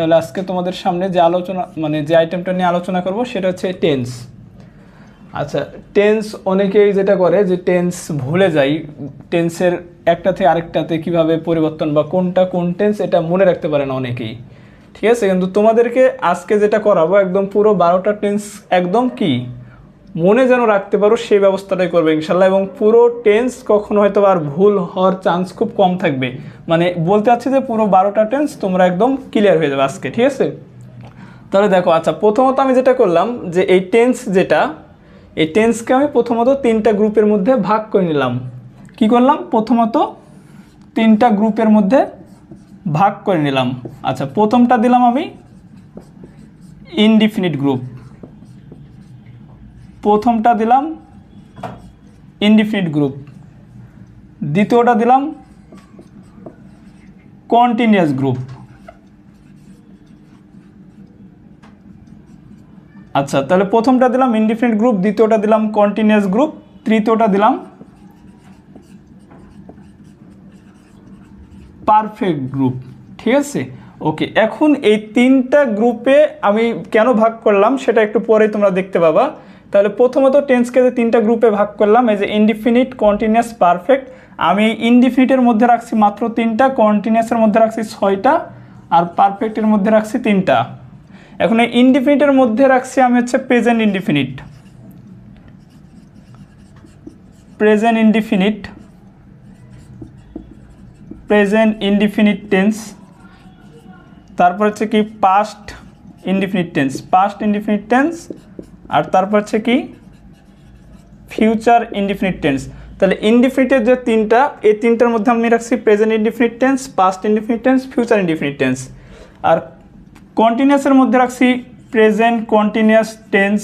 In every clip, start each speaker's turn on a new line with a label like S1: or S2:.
S1: তাহলে আজকে তোমাদের সামনে যে আলোচনা মানে যে আইটেমটা নিয়ে আলোচনা করব, সেটা হচ্ছে টেন্স আচ্ছা টেন্স অনেকেই যেটা করে যে টেন্স ভুলে যাই টেন্সের একটা থেকে আরেকটাতে কীভাবে পরিবর্তন বা কোনটা কোন টেন্স এটা মনে রাখতে পারে না অনেকেই। ঠিক আছে? কিন্তু তোমাদেরকে আজকে যেটা করাবো, একদম পুরো বারোটা টেন্স একদম কি? মনে যেন রাখতে পারো সেই ব্যবস্থাটাই করবে ইনশাল্লাহ। এবং পুরো টেন্স কখনো হয়তো আর ভুল হওয়ার চান্স খুব কম থাকবে। মানে বলতে চাচ্ছি যে পুরো বারোটা টেন্স তোমরা একদম ক্লিয়ার হয়ে যাবে আজকে, ঠিক আছে? তাহলে দেখো আচ্ছা প্রথমত আমি যেটা করলাম যে এই টেন্স যেটা, এই টেন্সকে আমি প্রথমত তিনটা গ্রুপের মধ্যে ভাগ করে নিলাম। কি করলাম? প্রথমত তিনটা গ্রুপের মধ্যে ভাগ করে নিলাম। আচ্ছা প্রথমটা দিলাম আমি ইনডিফিনিট গ্রুপ প্রথমটা দিলাম ইনডিফিনিট গ্রুপ দ্বিতীয়টা দিলাম কন্টিনিউয়াস গ্রুপ আচ্ছা তাহলে প্রথমটা দিলাম ইনডিফিনিট গ্রুপ দ্বিতীয়টা দিলাম কন্টিনিউয়াস গ্রুপ তৃতীয়টা দিলাম পারফেক্ট গ্রুপ ঠিক আছে? ওকে এখন এই তিনটা গ্রুপে আমি কেন ভাগ করলাম সেটা একটু পরে তোমরা দেখতে পাবা। তাহলে প্রথমত টেন্সকে যে তিনটা গ্রুপে ভাগ করলাম, এই যে ইনডিফিনিট কন্টিনিউয়াস পারফেক্ট আমি ইনডিফিনিটের মধ্যে রাখছি মাত্র তিনটা কন্টিনিউয়াসের মধ্যে রাখছি ছয়টা, আর পারফেক্টের মধ্যে রাখছি তিনটা। এখন এই ইনডিফিনিটের মধ্যে রাখছি আমি হচ্ছে present indefinite present indefinite present indefinite tense তারপর হচ্ছে কি past indefinite tense past indefinite tense আর তারপর হচ্ছে কি? ফিউচার ইনডিফিনিট টেন্স তাহলে ইনডিফিনিটের যে তিনটা, এই তিনটার মধ্যে আমি রাখছি present indefinite tense past indefinite tense future indefinite tense আর কন্টিনিউয়াসের মধ্যে রাখছি প্রেজেন্ট কন্টিনিউয়াস টেন্স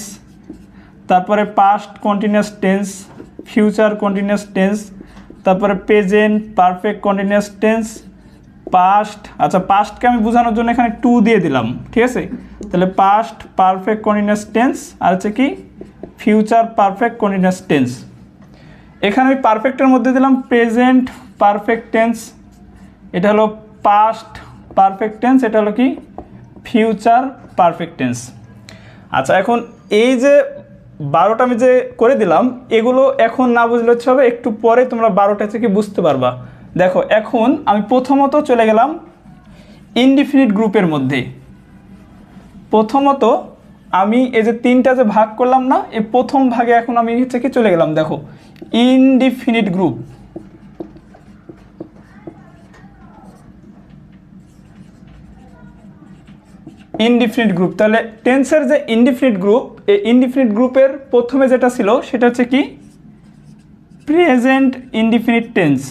S1: তারপরে past continuous tense future continuous tense তারপরে present perfect continuous tense past আচ্ছা পাস্টকে আমি বোঝানোর জন্য এখানে টু দিয়ে দিলাম, ঠিক আছে? তাহলে পাস্ট পারফেক্ট কন্টিনিউয়াস টেন্স আর হচ্ছে কি ফিউচার পারফেক্ট কন্টিনিউয়াস টেন্স এখানে আমি পারফেক্টের মধ্যে দিলাম প্রেজেন্ট পারফেক্ট টেন্স এটা হলো পাস্ট পারফেক্ট টেন্স এটা হলো কি ফিউচার পারফেক্ট টেন্স আচ্ছা এখন এই যে বারোটা আমি যে করে দিলাম, এগুলো এখন না বুঝলে হচ্ছে হবে, একটু পরে তোমরা বারোটা থেকে বুঝতে পারবা। দেখো, এখন আমি প্রথমত চলে গেলাম ইনডিফিনিট গ্রুপের মধ্যে। প্রথমত আমি এই যে তিনটা যে ভাগ করলাম না, এই প্রথম ভাগে এখন আমি হচ্ছে কি চলে গেলাম, দেখো ইনডিফিনিট গ্রুপ ইনডিফিনিট গ্রুপ তাহলে টেন্সের যে ইনডিফিনিট গ্রুপ এই ইনডিফিনিট গ্রুপের প্রথমে যেটা ছিল, সেটা হচ্ছে কি? Present indefinite tense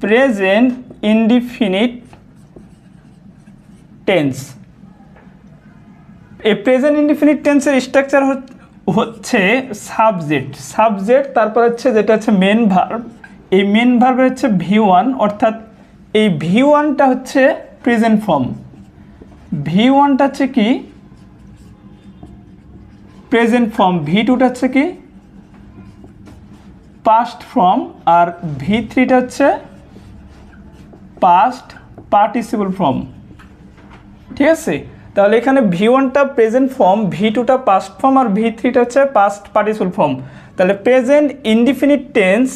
S1: present indefinite tense এই প্রেজেন্ট ইনডিফিনিট টেন্সের স্ট্রাকচার হচ্ছে সাবজেক্ট সাবজেক্ট তারপর হচ্ছে যেটা হচ্ছে মেন ভার্ব এই মেন ভার্বের হচ্ছে ভি ওয়ান অর্থাৎ এই ভি ওয়ানটা হচ্ছে প্রেজেন্ট ফর্ম ভি ওয়ানটা হচ্ছে কি? প্রেজেন্ট ফর্ম ভি টুটা হচ্ছে কি? পাস্ট ফর্ম আর ভি থ্রিটা হচ্ছে পাস্ট পার্টিসিপল ফর্ম ঠিক আছে? তাহলে এখানে ভি ওয়ানটা প্রেজেন্ট ফর্ম ভি টুটা পাস্ট ফর্ম আর ভি থ্রিটা হচ্ছে পাস্ট পার্টিসিপল ফর্ম তাহলে প্রেজেন্ট ইনডিফিনিট টেন্স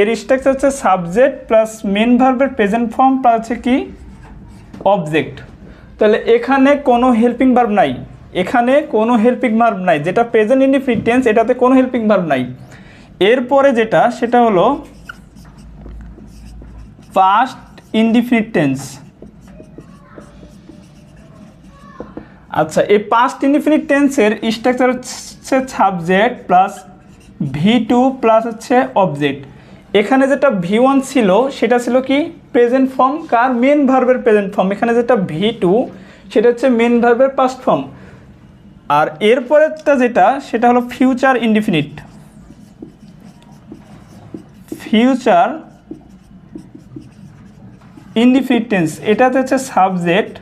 S1: এর স্ট্রাকচার হচ্ছে সাবজেক্ট প্লাস মেন ভার্বের প্রেজেন্ট ফর্ম প্লাস হচ্ছে কি? অবজেক্ট তাহলে এখানে কোনো হেল্পিং ভার্ব নাই। এখানে কোনো হেল্পিং ভার্ব নাই। যেটা প্রেজেন্ট ইনডিফিনিট টেন্স এটাতে কোনো হেল্পিং ভার্ব নাই। এরপরে যেটা, সেটা হলো পাস্ট ইনডিফিনিট টেন্স। আচ্ছা এই পাস্ট ইনডিফিনিট টেন্সের স্ট্রাকচার হচ্ছে subject plus V two plus হচ্ছে অবজেক্ট এখানে যেটা ভি ওয়ান ছিল, সেটা ছিল কি? প্রেজেন্ট ফর্ম কার মেন ভার্বের প্রেজেন্ট ফর্ম এখানে যেটা ভি টু সেটা হচ্ছে মেন ভার্বের পাস্ট ফর্ম আর এরপরেরটা যেটা, সেটা হলো future indefinite future indefinite tense এটাতে হচ্ছে সাবজেক্ট,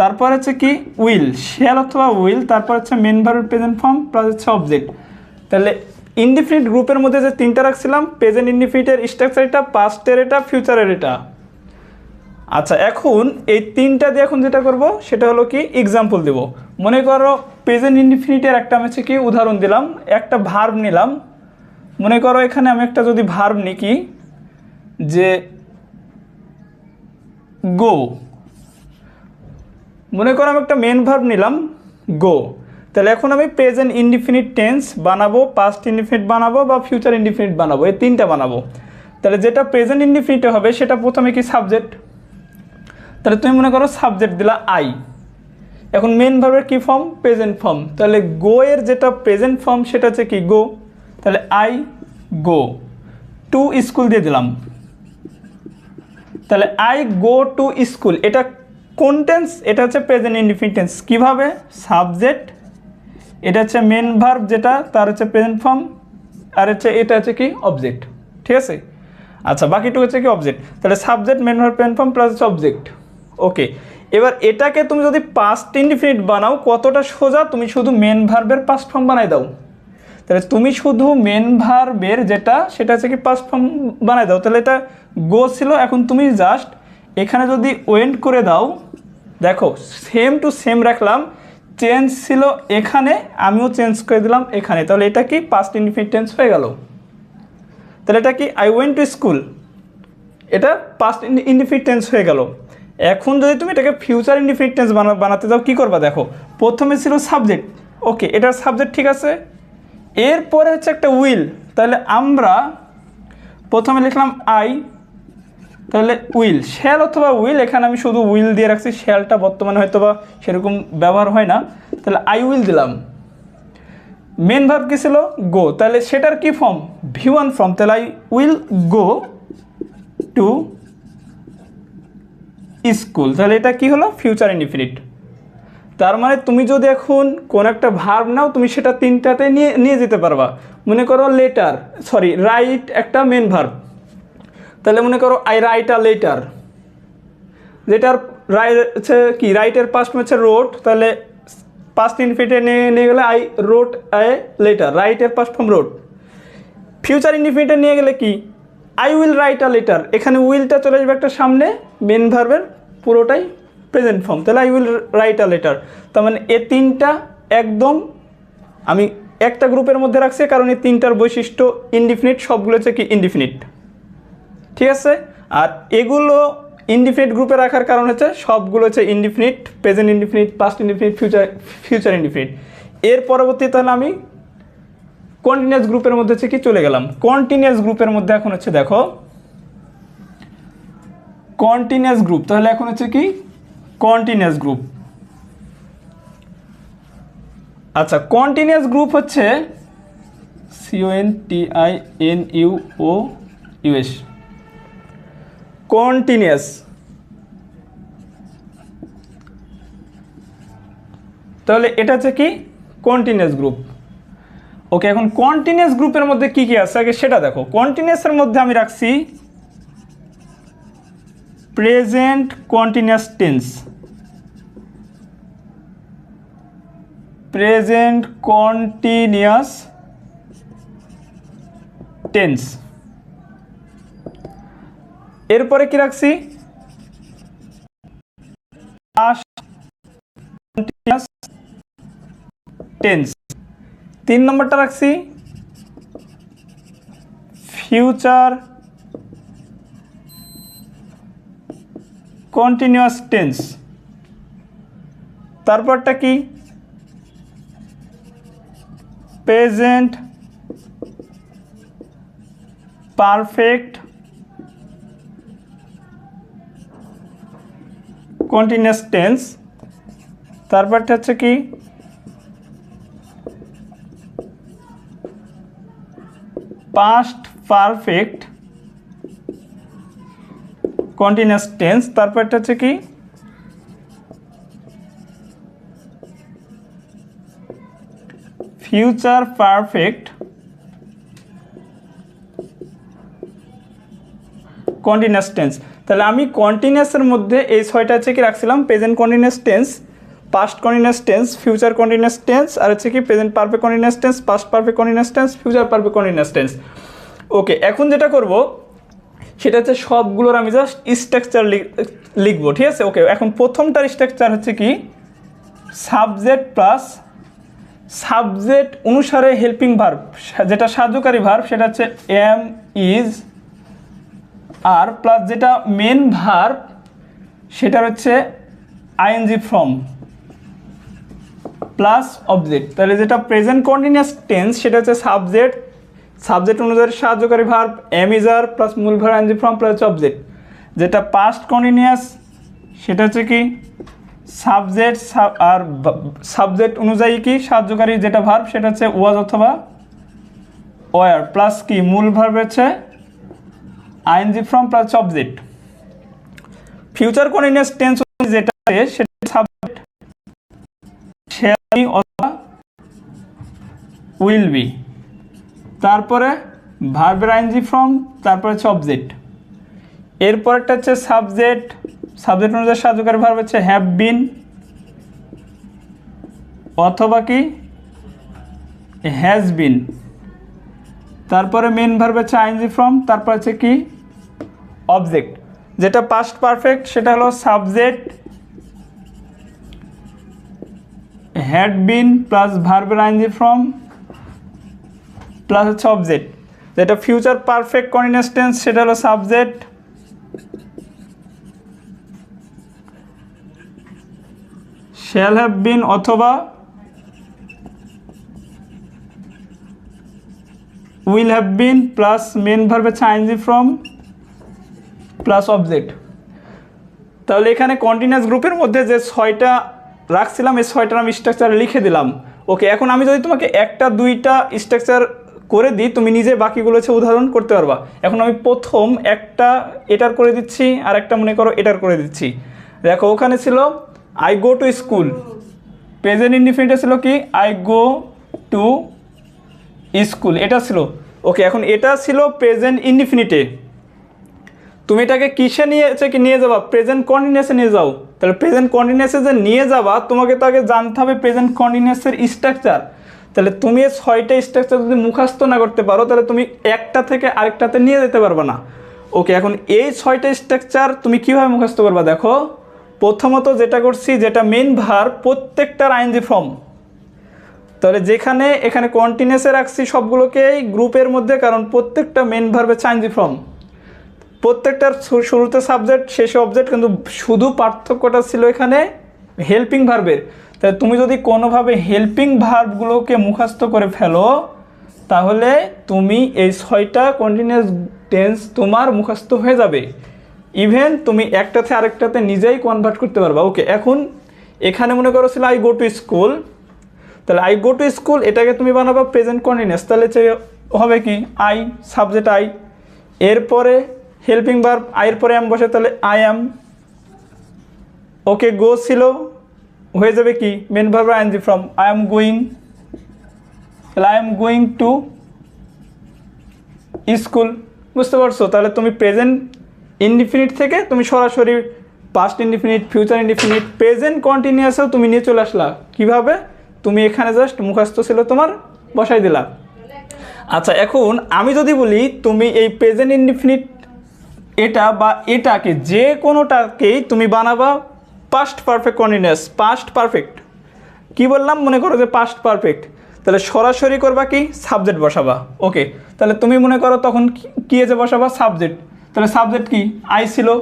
S1: তারপর হচ্ছে কি, উইল, শেয়াল অথবা উইল, তারপর হচ্ছে মেন ভার্বের প্রেজেন্ট ফর্ম প্লাস হচ্ছে অবজেক্ট তাহলে ইনডিফিনিট গ্রুপের মধ্যে যে তিনটা রাখছিলাম প্রেজেন্ট ইনডিফিনিটের স্ট্রাকচার এটা পাস্টের এটা ফিউচারের এটা। আচ্ছা এখন এই তিনটা দিয়ে এখন যেটা করব, সেটা হলো কি এক্সাম্পল দেব। মনে করো প্রেজেন্ট ইনফিনিটের একটা আমি হচ্ছে কি, উদাহরণ দিলাম, একটা ভার্ব নিলাম। মনে করো এখানে আমি একটা যদি ভার্ব নিই কি, যে গো মনে করো আমি একটা মেন ভার্ব নিলাম গো তাহলে এখন আমি প্রেজেন্ট ইনডিফিনিট টেন্স বানাবো পাস্ট ইনডিফিনিট বানাবো বা ফিউচার ইনডিফিনিট বানাবো, এই তিনটা বানাবো। তাহলে যেটা প্রেজেন্ট ইনডিফিনিটে হবে সেটা প্রথমে কি সাবজেক্ট তাহলে তুমি মনে করো সাবজেক্ট দিলা আই এখন মেন ভার্বের কি ফর্ম প্রেজেন্ট ফর্ম তাহলে গো এর যেটা প্রেজেন্ট ফর্ম সেটা হচ্ছে কি গো তাহলে আই গো টু স্কুল দিয়ে দিলাম। তাহলে আই গো টু স্কুল এটা কোন টেন্স এটা হচ্ছে প্রেজেন্ট ইনডিফিনিট কীভাবে? সাবজেক্ট এটা হচ্ছে মেন ভার্ব যেটা, তার হচ্ছে প্রেজেন্ট ফর্ম আর হচ্ছে এটা হচ্ছে কি? অবজেক্ট ঠিক আছে? আচ্ছা বাকিটুকু হচ্ছে কি? অবজেক্ট তাহলে subject main verb present form plus হচ্ছে অবজেক্ট ওকে এবার এটাকে তুমি যদি পাস্ট ইনডিফিনিট বানাও, কতটা সোজা? তুমি শুধু মেন ভার্বের পাস্ট ফর্ম বানাই দাও। তাহলে তুমি শুধু মেন ভার্বের যেটা, সেটা হচ্ছে কি পাস্ট ফর্ম বানাই দাও। তাহলে এটা গো ছিল, এখন তুমি জাস্ট এখানে যদি ওয়েন্ট করে দাও, দেখো সেম টু সেম রাখলাম চেঞ্জ ছিল এখানে, আমিও চেঞ্জ করে দিলাম এখানে। তাহলে এটা কি পাস্ট ইনডিফিনিট টেন্স হয়ে গেল? তাহলে এটা কি আই ওয়েন্ট টু স্কুল এটা পাস্ট ইনডিফিনিট টেন্স হয়ে গেল। এখন যদি তুমি এটাকে ফিউচার ইনডিফিনিট টেন্স বানাতে যাও, কী করবা দেখো? প্রথমে ছিল সাবজেক্ট ওকে এটার সাবজেক্ট ঠিক আছে? এরপরে হচ্ছে একটা উইল তাহলে আমরা প্রথমে লিখলাম আই তাহলে উইল শ্যাল অথবা উইল এখানে আমি শুধু উইল দিয়ে রাখছি শ্যালটা বর্তমানে হয়তো বা সেরকম ব্যবহার হয় না। তাহলে আই উইল দিলাম। মেন ভার্ব কী ছিল? গো তাহলে সেটার কি ফর্ম ভি ওয়ান ফর্ম তাহলে I will go to school তাহলে এটা কি হলো? ফিউচার ইনডিফিনিট তার মানে তুমি যদি এখন কোন একটা ভার্ব নাও, তুমি সেটা তিনটাতে নিয়ে নিয়ে যেতে পারবা। মনে করো লেটার সরি রাইট একটা মেন ভার্ব তাহলে মনে করো I write a letter letter write হচ্ছে কি? রাইটের পাস্ট হচ্ছে রোড তাহলে পাস্ট ইনফিনিটে নিয়ে নিয়ে গেলে আই রোড আই লেটার রাইটের পাস্ট ফর্ম রোড ফিউচার ইনডিফিনিটে নিয়ে গেলে কি? I will write a letter এখানে উইলটা চলে যাবে একটা সামনে মেন ভার্বের পুরোটাই প্রেজেন্ট ফর্ম তাহলে I will write a letter তার মানে এ তিনটা একদম আমি একটা গ্রুপের মধ্যে রাখছি, কারণ এই তিনটার বৈশিষ্ট্য ইনডিফিনিট সবগুলো হচ্ছে কি ইনডিফিনিট ঠিক আছে? আর এগুলো ইনডিফিনিট গ্রুপে রাখার কারণ হচ্ছে সবগুলো হচ্ছে indefinite present indefinite past indefinite future future indefinite এর পরবর্তী তাহলে আমি কন্টিনিউয়াস গ্রুপের মধ্যে হচ্ছে কি চলে গেলাম। কন্টিনিউয়াস গ্রুপের মধ্যে এখন হচ্ছে দেখো কন্টিনিউয়াস গ্রুপ তাহলে এখন হচ্ছে কি? কন্টিনিউয়াস গ্রুপ আচ্ছা কন্টিনিউয়াস গ্রুপ হচ্ছে C O N T I N U O U S continuous তাহলে এটা হচ্ছে কি? কন্টিনিউয়াস গ্রুপ ওকে এখন কন্টিনিউয়াস গ্রুপের মধ্যে কি কি আছে? আগে সেটা দেখো। কন্টিনিউয়াসের মধ্যে আমি রাখছি present continuous tense present continuous tense এরপরে কি রাখছি? টেন্স তিন নম্বরটা রাখছি। ফিউচার কন্টিনিউয়াস টেন্স তারপরটা কি? প্রেজেন্ট পারফেক্ট কন্টিনিউয়াস টেন্স তারপরটা হচ্ছে কি? পাস্ট পারফেক্ট কন্টিনিউয়াস টেন্স তারপরটা হচ্ছে কি? ফিউচার পারফেক্ট কন্টিনিউয়াস টেন্স তাহলে আমি কন্টিনিউয়াসের মধ্যে এই ছয়টা হচ্ছে কি রাখছিলাম? Present continuous tense past continuous tense future continuous tense আর হচ্ছে কি present perfect continuous tense past perfect continuous tense future perfect continuous tense okay এখন যেটা করব, সেটা হচ্ছে সবগুলোর আমি জাস্ট স্ট্রাকচার লিখব, ঠিক আছে? ওকে এখন প্রথমটার স্ট্রাকচার হচ্ছে কি? সাবজেক্ট প্লাস সাবজেক্ট অনুসারে হেল্পিং ভার্ব যেটা সাহায্যকারী ভার্ব সেটা হচ্ছে এম ইজ আর প্লাস যেটা মেন ভার্ব সেটা হচ্ছে আইএনজি ফ্রম প্লাস অবজেক্ট তাহলে যেটা প্রেজেন্ট কন্টিনিউয়াস টেন্স সেটা হচ্ছে সাবজেক্ট সাবজেক্ট অনুযায়ী সাহায্যকারী verb am is are plus মূল verb I N G form plus object যেটা পাস্ট কন্টিনিউয়াস সেটা হচ্ছে কি? সাবজেক্ট আর সাবজেক্ট অনুযায়ী কি সাহায্যকারী যেটা ভার্ব সেটা হচ্ছে ওয়াজ অথবা ওয়ার প্লাস কি? মূল ভার্ব হচ্ছে I N G form plus object future continuous tense যেটা আছে সেটা সাবজেক্ট শ্যাল বি অথবা উইল বি তারপরে ভার্বের আইএনজি ফ্রম তারপরে হচ্ছে অবজেক্ট এরপরটা হচ্ছে সাবজেক্ট সাবজেক্ট অনুযায়ী সাহায্যকারী ভার্ব হচ্ছে হ্যাভ বিন অথবা কি? হ্যাজ বিন তারপরে মেন ভার্ব হচ্ছে আইনজি ফ্রম তারপর হচ্ছে কি? অবজেক্ট যেটা পাস্ট পারফেক্ট সেটা হলো সাবজেক্ট হ্যাড বিন প্লাস ভার্বের I N G form plus হচ্ছে অবজেক্ট যেটা ফিউচার পারফেক্ট কন্টিনিউয়াস টেন্স সেটা হলো সাবজেক্ট শ্যাল হ্যাভ বিন অথবা will have been plus main ভার্বে I N G form plus object তাহলে এখানে কন্টিনিউয়াস গ্রুপের মধ্যে যে ছয়টা রাখছিলাম, এই ছয়টার আমি স্ট্রাকচার লিখে দিলাম। ওকে এখন আমি যদি তোমাকে একটা, দুইটা স্ট্রাকচার করে দিই, তুমি নিজে বাকিগুলো হচ্ছে উদাহরণ করতে পারবা। এখন আমি প্রথম একটা এটার করে দিচ্ছি, আর একটা মনে করো এটার করে দিচ্ছি। দেখো, ওখানে ছিল I go to school present ইনডিফিনিটে ছিল কি? আই গো টু স্কুল এটা ছিল। ওকে এখন এটা ছিল প্রেজেন্ট ইনডিফিনিটে তুমি এটাকে কিসে নিয়ে কি নিয়ে যাবা? প্রেজেন্ট কন্টিনিউসে নিয়ে যাও। তাহলে প্রেজেন্ট কন্টিনিউসে যে নিয়ে যাবা, তোমাকে তো আগে জানতে হবে প্রেজেন্ট কন্টিনিউসের স্ট্রাকচার তাহলে তুমি এই ছয়টা স্ট্রাকচার যদি মুখস্থ না করতে পারো, তাহলে তুমি একটা থেকে আরেকটাতে নিয়ে যেতে পারবে না। ওকে, এখন এই ছয়টা স্ট্রাকচার তুমি কীভাবে মুখস্থ করবা দেখো? প্রথমত যেটা করছি, যেটা মেন ভার প্রত্যেকটার আইনজি ফর্ম তাহলে যেখানে, এখানে কন্টিনিউসে রাখছি সবগুলোকেই গ্রুপের মধ্যে, কারণ প্রত্যেকটা মেন ভার্বে চাইনজি ফর্ম প্রত্যেকটার শুরুতে সাবজেক্ট শেষে অবজেক্ট কিন্তু শুধু পার্থক্যটা ছিল এখানে হেল্পিং ভার্বের তাই তুমি যদি কোনোভাবে হেল্পিং ভার্বগুলোকে মুখস্থ করে ফেলো, তাহলে তুমি এই ছয়টা কন্টিনিউয়াস টেন্স তোমার মুখস্থ হয়ে যাবে। ইভেন তুমি একটাতে আরেকটাতে নিজেই কনভার্ট করতে পারবা। ওকে এখন এখানে মনে করো ছিল আই গো টু স্কুল তাহলে আই গো টু স্কুল এটাকে তুমি বানাবা প্রেজেন্ট কন্টিনিউয়াস তাহলে হবে কি? আই সাবজেক্ট আই এরপরে হেল্পিং ভার্ব আইয়ের পরে এম বসে, তাহলে আই অ্যাম ওকে গো ছিল, হয়ে যাবে কি? Main verb I N G form I am going তাহলে I am going to school বুঝতে পারছ? তাহলে তুমি প্রেজেন্ট ইনডিফিনিট থেকে তুমি সরাসরি past indefinite future indefinite present কন্টিনিউয়াসেও তুমি নিয়ে চলে আসলা। কীভাবে? তুমি এখানে জাস্ট মুখস্থ ছিল তোমার, বসাই দিলা। আচ্ছা এখন আমি যদি বলি, তুমি এই প্রেজেন্ট ইনডিফিনিট এটা বা এটাকে যে কোনোটাকেই তুমি বানাবা past perfect continuous past perfect কি বললাম? মনে করো যে পাস্ট পারফেক্ট তাহলে সরাসরি করবা কি? সাবজেক্ট বসাবা। ওকে তাহলে তুমি মনে করো তখন কি- এসে বসাবা? সাবজেক্ট তাহলে সাবজেক্ট কি? আই ছিল।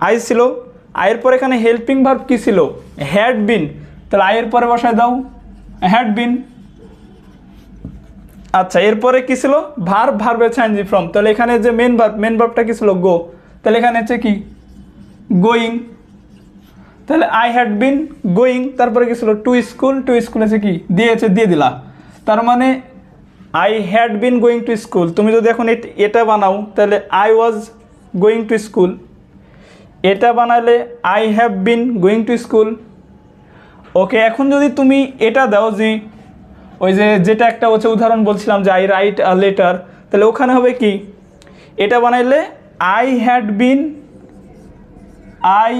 S1: আই ছিল। আয়ের পর এখানে হেল্পিং ভার্ব কি ছিল? হ্যাড বিন তাহলে আয়ের পরে বসায় দাও। হ্যাড বিন আচ্ছা এরপরে কি ছিল? ভার ভার্বে চেঞ্জ ফ্রম তাহলে এখানে যে মেন ভার্ব মেন ভার্বটা কি ছিল? গো তাহলে এখানে হচ্ছে কি? গোয়িং তাহলে আই হ্যাড বিন গোয়িং তারপরে কি ছিল? টু স্কুল টু স্কুল আছে কি? দিয়েছে দিয়ে দিলা। তার মানে I had been going to school তুমি যদি এখন এটা বানাও, তাহলে I was going to school এটা বানালে I have been going to school okay, এখন যদি তুমি এটা দাও যে ওই যে যেটা একটা হচ্ছে উদাহরণ বলছিলাম যে আই রাইট আ লেটার তাহলে ওখানে হবে কি? এটা বানাইলে I had been I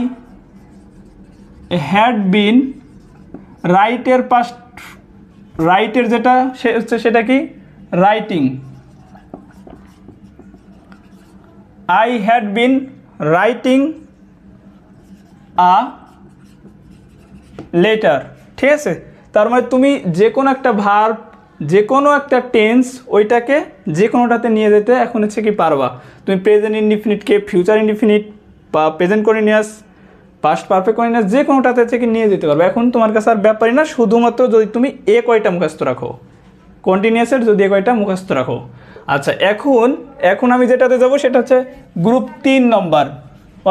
S1: had been রাইটের পাস্ট রাইটের যেটা, সে হচ্ছে সেটা কি? Writing I had been writing a letter ঠিক আছে? তার মানে তুমি যে কোনো একটা ভার্ব যে কোনো একটা টেন্স ওইটাকে যে কোনোটাতে নিয়ে যেতে এখন হচ্ছে কি পারবা। তুমি প্রেজেন্ট ইনডিফিনিটকে ফিউচার ইনডিফিনিট বা present continuous past perfect continuous যে কোনোটাতে হচ্ছে কি নিয়ে যেতে পারবে। এখন তোমার কাছে আর ব্যাপারই না, শুধুমাত্র যদি তুমি এ কয়টা মুখস্থ রাখো। কন্টিনিউয়াসের যদি এ কয়টা মুখস্থ রাখো। আচ্ছা এখন এখন আমি যেটাতে যাব সেটা হচ্ছে গ্রুপ তিন নম্বর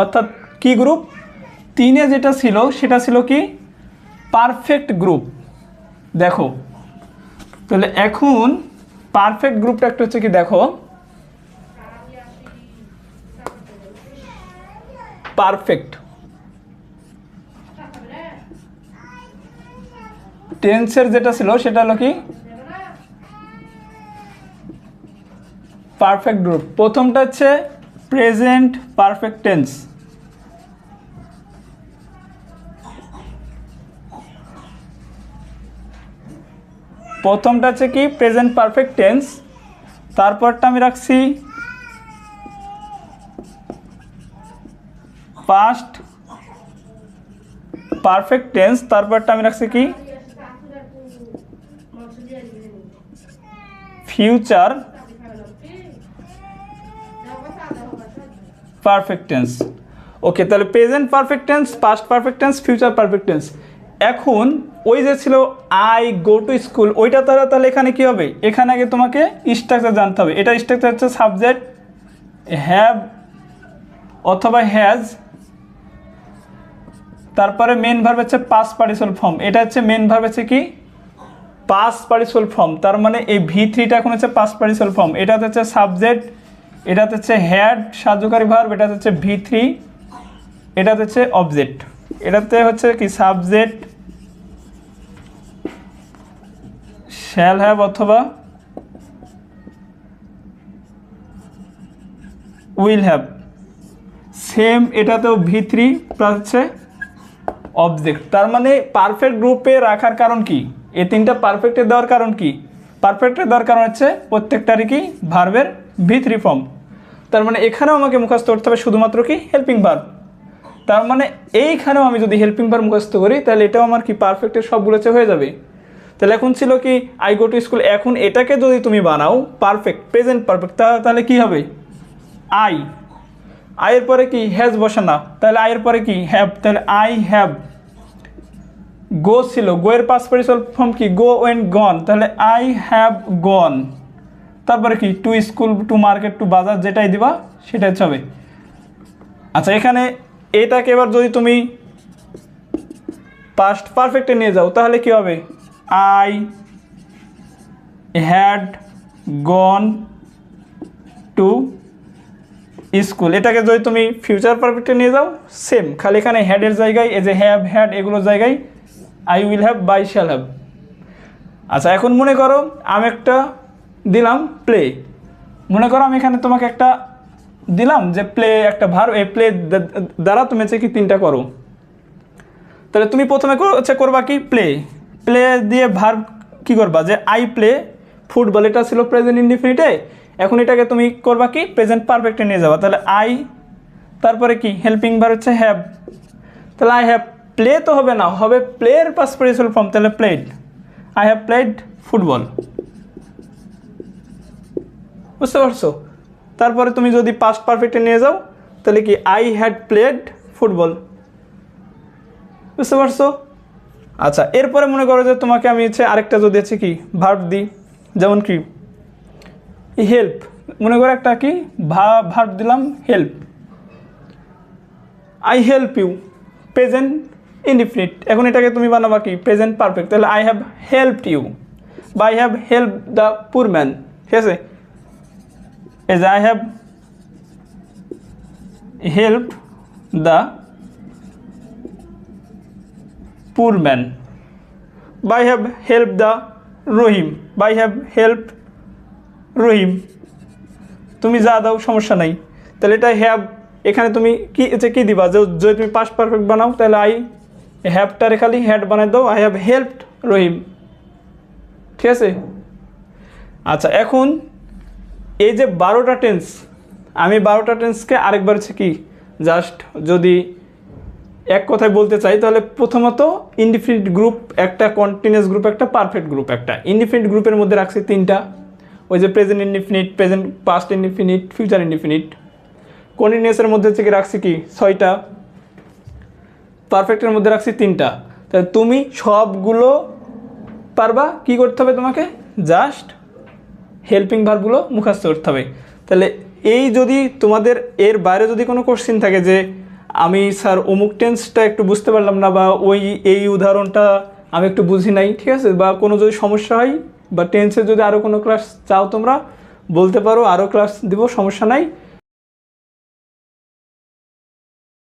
S1: অর্থাৎ কি গ্রুপ তিনে যেটা ছিল, সেটা ছিল কি? পারফেক্ট গ্রুপ দেখো, তাহলে এখন পারফেক্ট গ্রুপটা একটা হচ্ছে কি দেখো পারফেক্ট টেন্সের যেটা ছিল সেটা হলো কি? পারফেক্ট গ্রুপ প্রথমটা হচ্ছে প্রেজেন্ট পারফেক্ট টেন্স প্রথমটা হচ্ছে কি প্রেজেন্ট পারফেক্ট টেন্স তারপরটা আমি রাখছি পাস্ট পারফেক্ট টেন্স তারপরটা আমি রাখছি কি ফিউচার পারফেক্ট টেন্স ওকে তাহলে present perfect tense past perfect tense future perfect tense এখন ওই যে ছিল আই গো টু স্কুল ওইটা তারা তাহলে এখানে কি হবে? এখানে আগে তোমাকে স্ট্রাকচার জানতে হবে। এটা স্ট্রাকচার হচ্ছে সাবজেক্ট হ্যাভ অথবা হ্যাজ তারপরে মেন ভার্ব হচ্ছে পাস পার্টিসল ফর্ম এটা হচ্ছে মেন ভার্ব হচ্ছে কি? পাস পার্টিসল ফর্ম তার মানে এই ভি থ্রিটা এখন হচ্ছে পাস পার্টিসল ফর্ম এটা হচ্ছে সাবজেক্ট এটা হচ্ছে হ্যাড সাহায্যকারী ভার্ব এটা হচ্ছে ভি থ্রি এটা হচ্ছে অবজেক্ট এটাতে হচ্ছে কি? সাবজেক্ট শ্যাল হ্যাভ অথবা উইল হ্যাভ সেম এটাতেও ভি থ্রি প্লাস হচ্ছে অবজেক্ট তার মানে পারফেক্ট গ্রুপে রাখার কারণ কি? এই তিনটা পারফেক্টে দেওয়ার কারণ কি? পারফেক্টে দেওয়ার কারণ হচ্ছে প্রত্যেকটারই কি? ভার্বের ভি থ্রি ফর্ম তার মানে এখানেও আমাকে মুখস্থ করতে হবে শুধুমাত্র কি? হেল্পিং ভার্ব তার মানে এইখানেও আমি যদি হেল্পিং ভার্ব মুখস্থ করি, তাহলে এটাও আমার কি পারফেক্টের সবগুলো হচ্ছে হয়ে যাবে? তাহলে এখন ছিল কি আই গো টু স্কুল এখন এটাকে যদি তুমি বানাও পারফেক্ট প্রেজেন্ট পারফেক্ট তাহলে কি হবে? আই আয়ের পরে কি হ্যাজ বসে না তাহলে আয়ের পরে কি হ্যাভ তাহলে আই হ্যাভ গো ছিল গো এর পাস পরিসল ফর্ম কি গো ওয়েন গন তাহলে আই হ্যাভ গন তারপরে কি to school to market to bazaar যেটাই দিবা, সেটাই হবে। আচ্ছা এখানে এটাকে এবার যদি তুমি পাস্ট পারফেক্টে নিয়ে যাও, তাহলে কি হবে? I had gone to school এটাকে যদি তুমি ফিউচার পারফেক্টে নিয়ে যাও সেম খালি এখানে হ্যাডের জায়গায়, এই যে হ্যাভ হ্যাড এগুলোর জায়গায় আই উইল হ্যাভ বাই শ্যাল হ্যাভ আচ্ছা এখন মনে করো আমি একটা দিলাম প্লে মনে করো আমি এখানে তোমাকে একটা দিলাম যে প্লে একটা ভার, এই প্লে দ্বারা তুমি হচ্ছে কি তিনটা করো। তাহলে তুমি প্রথমে হচ্ছে করবা কি প্লে প্লে দিয়ে ভার কি করবা? যে আই প্লে ফুটবল এটা ছিল প্রেজেন্ট ইনডিফিনিটে এখন এটাকে তুমি করবা কি? প্রেজেন্ট পারফেক্টে নিয়ে যাবা। তাহলে আই তারপরে কি? হেল্পিং ভার হচ্ছে হ্যাভ তাহলে আই হ্যাভ প্লে তো হবে না, হবে প্লেয়ের পাস প্রেসল ফর্ম তাহলে played I have played football বুঝতে পারছ? তারপরে তুমি যদি পাস্ট পারফেক্টে নিয়ে যাও, তাহলে কি? আই হ্যাড প্লেড ফুটবল বুঝতে পারছ? আচ্ছা এরপরে মনে করো যে তোমাকে আমি হচ্ছে আরেকটা যদি আছে কি ভার্ব দিই, যেমন কি হেল্প মনে করো একটা কি ভার্ব দিলাম help I help you present indefinite এখন এটাকে তুমি বানাবা কি প্রেজেন্ট পারফেক্ট তাহলে আই হ্যাভ হেল্পড ইউ বা I have help the poor man ঠিক আছে? As I have help the man বা I have help the Rahim বা আই হ্যাভ হেল্প রহিম তুমি যা দাও, সমস্যা নাই। তাহলে এটা হ্যাভ এখানে তুমি কি এটা কি দিবা? যে যদি তুমি পাস পারফেক্ট বানাও, তাহলে আই হ্যাভটারে খালি হ্যাড বানাই দাও। আই হ্যাভ হেল্পড রহিম ঠিক আছে? আচ্ছা এখন এই যে বারোটা টেন্স আমি বারোটা টেন্সকে আরেকবার হচ্ছে কি জাস্ট যদি এক কথায় বলতে চাই, তাহলে প্রথমত ইনডিফিনিট গ্রুপ একটা কন্টিনিউয়াস গ্রুপ একটা পারফেক্ট গ্রুপ একটা। ইনডিফিনিট গ্রুপের মধ্যে রাখছি তিনটা। ওই যে present indefinite present past indefinite future indefinite কন্টিনিউয়াসের মধ্যে থেকে রাখছি কি? ছয়টা। পারফেক্টের মধ্যে রাখছি তিনটা। তাহলে তুমি সবগুলো পারবা কি করতে হবে তোমাকে? জাস্ট হেল্পিং ভার্বগুলো মুখস্থ করতে হবে। তাহলে এই যদি তোমাদের এর বাইরে যদি কোনো কোশ্চিন থাকে যে আমি স্যার অমুক টেন্সটা একটু বুঝতে পারলাম না বা ওই এই উদাহরণটা আমি একটু বুঝি নাই, ঠিক আছে? বা কোনো যদি সমস্যা হয় বা টেন্সের যদি আরও কোনো ক্লাস চাও তোমরা, বলতে পারো আরও ক্লাস দিব, সমস্যা নাই।